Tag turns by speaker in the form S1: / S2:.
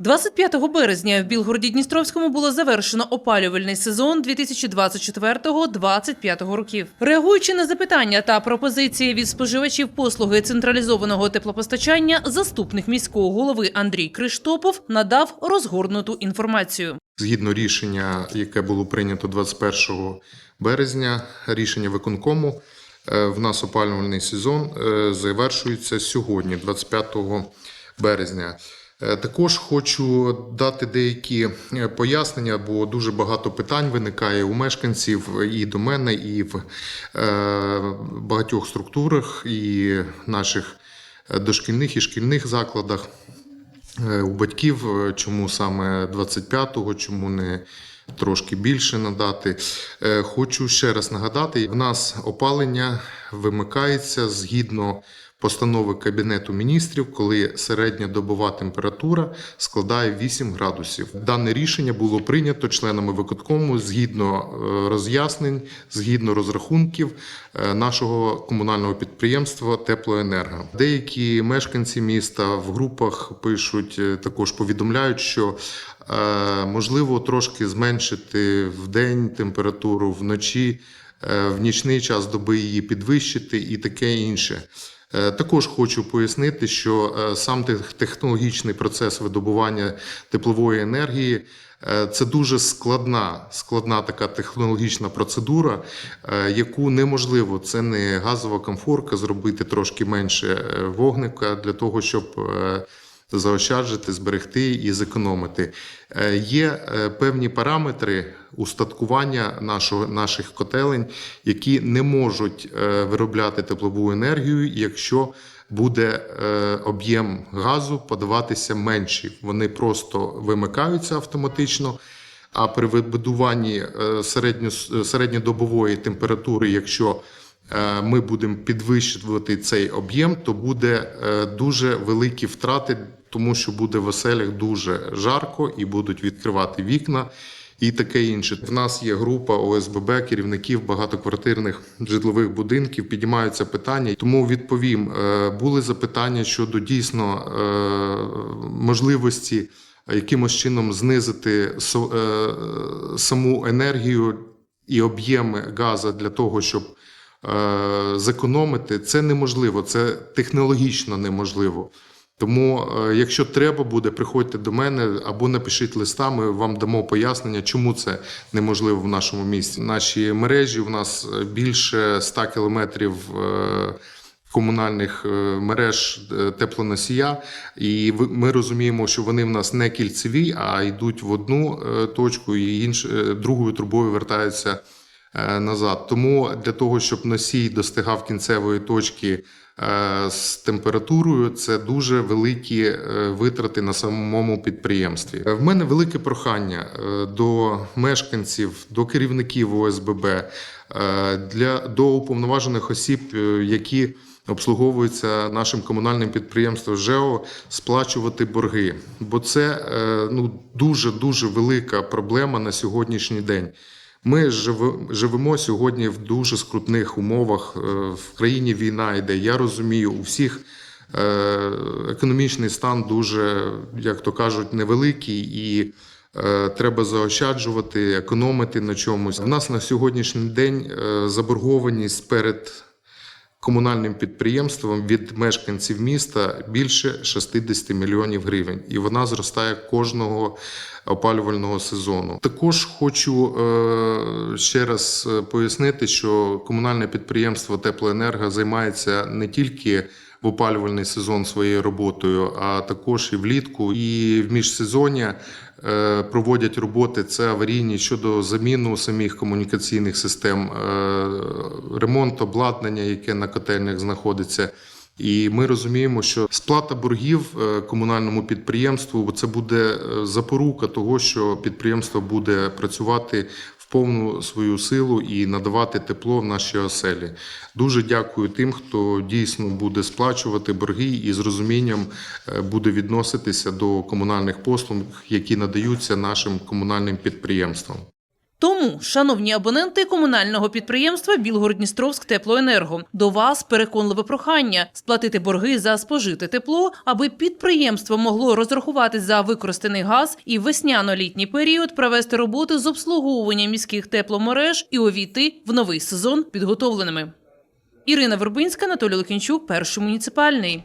S1: 25 березня в Білгороді Дністровському було завершено опалювальний сезон 2024-2025 років. Реагуючи на запитання та пропозиції від споживачів послуги централізованого теплопостачання, заступник міського голови Андрій Криштопов надав розгорнуту інформацію.
S2: Згідно рішення, яке було прийнято 21 березня, рішення виконкому, е, в нас опалювальний сезон е, завершується сьогодні, 25 березня. Е, Також хочу дати деякі е, пояснення, бо дуже багато питань виникає у мешканців і до мене, і в е, багатьох структурах, і наших дошкільних і шкільних закладах. У батьків, чому саме 25-го, чому не трошки більше надати. Хочу ще раз нагадати: в нас опалення вимикається згідно постанови Кабінету міністрів, коли середня добова температура складає 8 градусів. Дане рішення було прийнято членами виконкому згідно е, роз'яснень, згідно розрахунків е, нашого комунального підприємства Теплоенерго. Деякі мешканці міста в групах пишуть, е, також повідомляють, що можливо трошки зменшити в день температуру вночі, в нічний час доби її підвищити і таке інше. Е, Також хочу пояснити, що е, сам технологічний процес видобування теплової енергії е, це дуже складна, складна така технологічна процедура, яку неможливо, це не газова комфорка, зробити трошки менше вогника для того, щоб заощаджити, зберегти і зекономити. Е, Є е, певні параметри устаткування нашого, наших котелень, які не можуть е, виробляти теплову енергію, якщо буде об'єм газу подаватися менший. Вони просто вимикаються автоматично. А при вибудуванні середньо- середньодобової температури, якщо ми будемо підвищувати цей об'єм, то буде дуже великі втрати, тому що буде в оселях дуже жарко і будуть відкривати вікна. І таке інше. В нас є група ОСББ, керівників багатоквартирних житлових будинків. Підіймаються питання. Тому відповім: Е, були запитання щодо дійсно е, можливості якимось чином знизити е, саму енергію і об'єми газу для того, щоб зекономити. Це неможливо, це технологічно неможливо. Тому, е, якщо треба буде, приходьте до мене або напишіть листа, ми вам дамо пояснення, чому це неможливо в нашому місті. Наші мережі у нас е, більше 100 кілометрів. е, Комунальних мереж теплоносія, і ми розуміємо, що вони в нас не кільцеві, а йдуть в одну точку, і інш, другою трубою вертаються назад. Тому для того, щоб носій достигав кінцевої точки е, з температурою, це дуже великі е, витрати на самому підприємстві. Е, В мене велике прохання е, до мешканців, до керівників ОСББ, е, для до уповноважених осіб, е, які обслуговуються нашим комунальним підприємством ЖЕО, сплачувати борги, бо це е, ну дуже дуже велика проблема на сьогоднішній день. Ми живемо сьогодні в дуже скрутних умовах. е, В країні війна йде. Я розумію, у всіх е, економічний стан дуже, як то кажуть, невеликий і. е, Треба заощаджувати, економити на чомусь. У нас на сьогоднішній день заборгованість перед комунальним підприємством від мешканців міста більше 60 мільйонів гривень, і вона зростає кожного опалювального сезону. Також хочу е, ще раз е, пояснити, що комунальне підприємство Теплоенерго займається не тільки в опалювальний сезон своєю роботою, а також і влітку, і в міжсезоння е, проводять роботи це аварійні щодо заміну самих комунікаційних систем, е, ремонт обладнання, яке на котельнях знаходиться. І ми розуміємо, що сплата боргів е, комунальному підприємству це буде запорука того, що підприємство буде працювати повну свою силу і надавати тепло в нашій оселі. Дуже дякую тим, хто дійсно буде сплачувати борги і з розумінням е, буде відноситися до комунальних послуг, які надаються нашим комунальним підприємствам.
S1: Тому, шановні абоненти комунального підприємства Білгород-Дністровськ Теплоенерго, до вас переконливе прохання сплатити борги за спожите тепло, аби підприємство могло розрахуватись за використаний газ і весняно-літній період провести роботи з обслуговування міських тепломереж і увійти в новий сезон підготовленими. Ірина Вербинська, Анатолій Лукінчук, перший муніципальний.